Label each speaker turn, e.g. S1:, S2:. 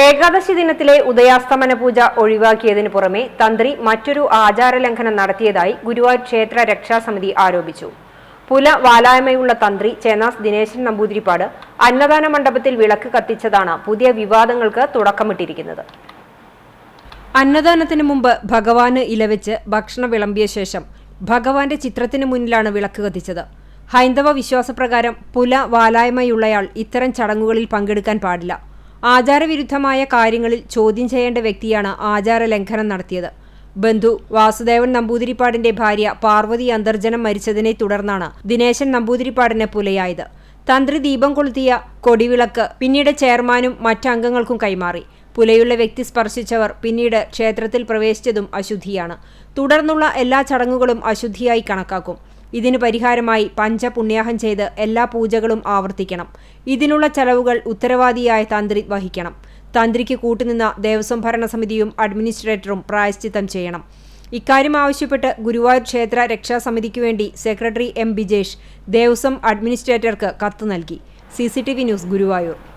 S1: ഏകാദശി ദിനത്തിലെ ഉദയാസ്തമന പൂജ ഒഴിവാക്കിയതിനു പുറമെ തന്ത്രി മറ്റൊരു ആചാരലംഘനം നടത്തിയതായി ഗുരുവായൂർ ക്ഷേത്ര രക്ഷാസമിതി ആരോപിച്ചു. പുല വാലായ്മയുള്ള തന്ത്രി ചേനാസ് ദിനേശൻ നമ്പൂതിരിപ്പാട് അന്നദാന മണ്ഡപത്തിൽ വിളക്ക് കത്തിച്ചതാണ് പുതിയ വിവാദങ്ങൾക്ക് തുടക്കമിട്ടിരിക്കുന്നത്. അന്നദാനത്തിന് മുമ്പ് ഭഗവാന് ഇലവെച്ച് ഭക്ഷണം വിളമ്പിയ ശേഷം ഭഗവാന്റെ ചിത്രത്തിന് മുന്നിലാണ് വിളക്ക് കത്തിച്ചത്. ഹൈന്ദവ വിശ്വാസപ്രകാരം പുല വാലായ്മയുള്ളയാൾ ഇത്തരം ചടങ്ങുകളിൽ പങ്കെടുക്കാൻ പാടില്ല. ആചാരവിരുദ്ധമായ കാര്യങ്ങളിൽ ചോദ്യം ചെയ്യേണ്ട വ്യക്തിയാണ് ആചാര ലംഘനം നടത്തിയത്. ബന്ധു വാസുദേവൻ നമ്പൂതിരിപ്പാടിന്റെ ഭാര്യ പാർവതി അന്തർജനം മരിച്ചതിനെ തുടർന്നാണ് ദിനേശൻ നമ്പൂതിരിപ്പാടിന് പുലയായത്. തന്ത്രി ദീപം കൊളുത്തിയ കൊടിവിളക്ക് പിന്നീട് ചെയർമാനും മറ്റംഗങ്ങൾക്കും കൈമാറി. പുലയുള്ള വ്യക്തി സ്പർശിച്ചവർ പിന്നീട് ക്ഷേത്രത്തിൽ പ്രവേശിച്ചതും അശുദ്ധിയാണ്. തുടർന്നുള്ള എല്ലാ ചടങ്ങുകളും അശുദ്ധിയായി കണക്കാക്കും. ഇതിനു പരിഹാരമായി പഞ്ചപുണ്യാഹം ചെയ്ത് എല്ലാ പൂജകളും ആവർത്തിക്കണം. ഇതിനുള്ള ചെലവുകൾ ഉത്തരവാദിയായ തന്ത്രി വഹിക്കണം. തന്ത്രിക്ക് കൂട്ടുനിന്ന ദേവസ്വം ഭരണസമിതിയും അഡ്മിനിസ്ട്രേറ്ററും പ്രായശ്ചിത്തം ചെയ്യണം. ഇക്കാര്യം ആവശ്യപ്പെട്ട് ഗുരുവായൂർ ക്ഷേത്ര രക്ഷാസമിതിക്ക് വേണ്ടി സെക്രട്ടറി എം. ബിജേഷ് ദേവസ്വം അഡ്മിനിസ്ട്രേറ്റർക്ക് കത്ത് നൽകി. C News Guruvayur.